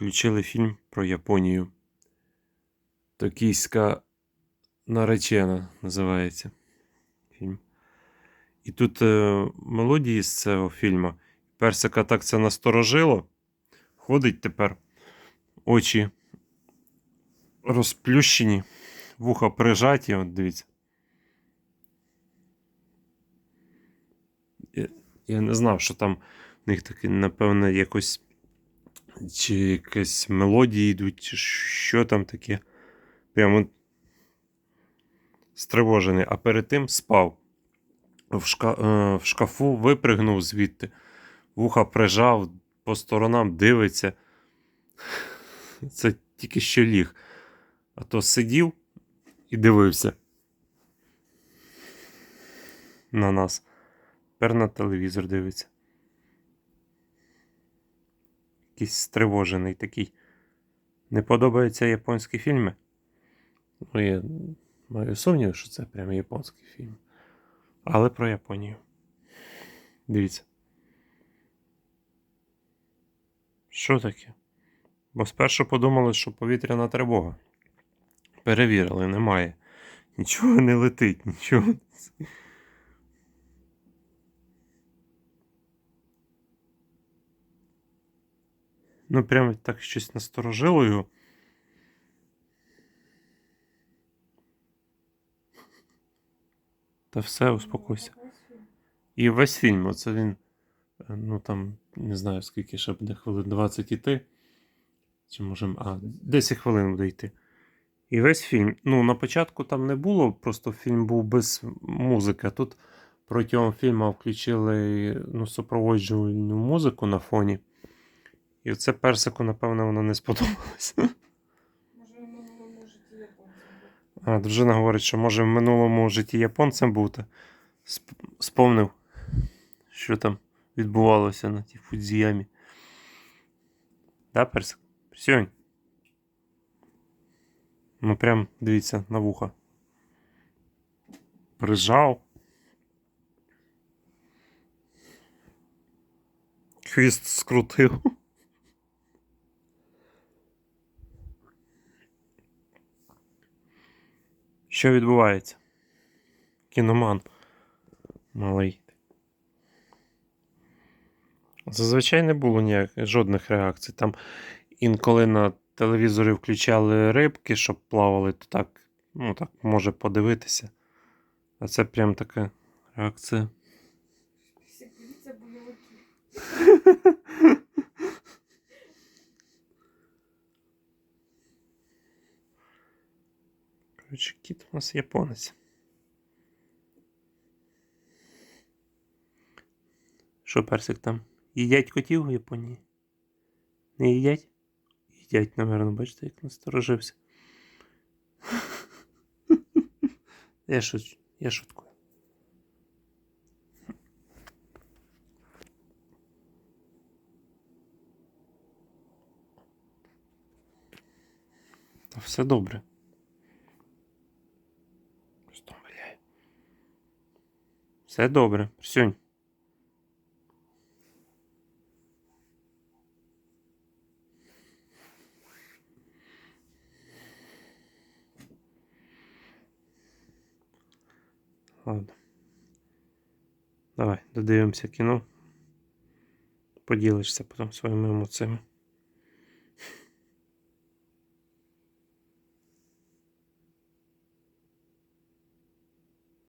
включили фільм про Японію. Токійська наречена називається фільм. І тут е, мелодії з цього фільму. Персика так це насторожило. Ходить тепер очі розплющені, вуха прижаті, от дивіться. Я, я не знав, що там в них таке, напевно, якось чи якась мелодії йдуть, що там таке. Прямо стривожений. А перед тим спав. В, шка... е, в шкафу випригнув звідти, вуха прижав, по сторонам дивиться. Це тільки що ліг. А то сидів і дивився на нас. Тепер на телевізор дивиться. Якийсь стривожений такий. Не подобаються японські фільми? Ну, я маю сумнів, що це прямо японський фільм. Але про Японію. Дивіться. Що таке? Бо спершу подумали, що повітряна тривога. Перевірили, немає. Нічого не летить, нічого. Ну, прямо так щось насторожило його. Та все, успокойся. І весь фільм, оце він, е, ну там, не знаю, скільки ще буде хвилин 20 іти. Чи можемо. А, 10 хвилин буде йти. І весь фільм. Ну, на початку там не було, просто фільм був без музики. А тут протягом фільму включили ну, супроводжувальну музику на фоні. І оце персику, напевно, воно не сподобалось. Може, в минулому житті японцем. А дружина говорить, що може в минулому житті японцем бути. Сп- Сповнив, що там відбувалося на тій Фудзіямі. Да, персик? Сьогодні. Ну прям дивіться на вуха. Прижав. Хвіст скрутив. Що відбувається? Кіноман малий. Зазвичай не було ніяких жодних реакцій. Там інколи на телевізорі включали рибки, щоб плавали, то так, ну так, може подивитися. А це прям така реакція. Дивіться бойовики. Коротше, кіт у нас японець. Що персик там? Їдять котів в Японії? Не їдять? Їдять, напевно, бачите, як насторожився. Я шут... я шуткую. Все добре. Що виляє? Все добре. Присюнь. Ладно. Давай, додивимося кіно. Поділишся потім своїми емоціями.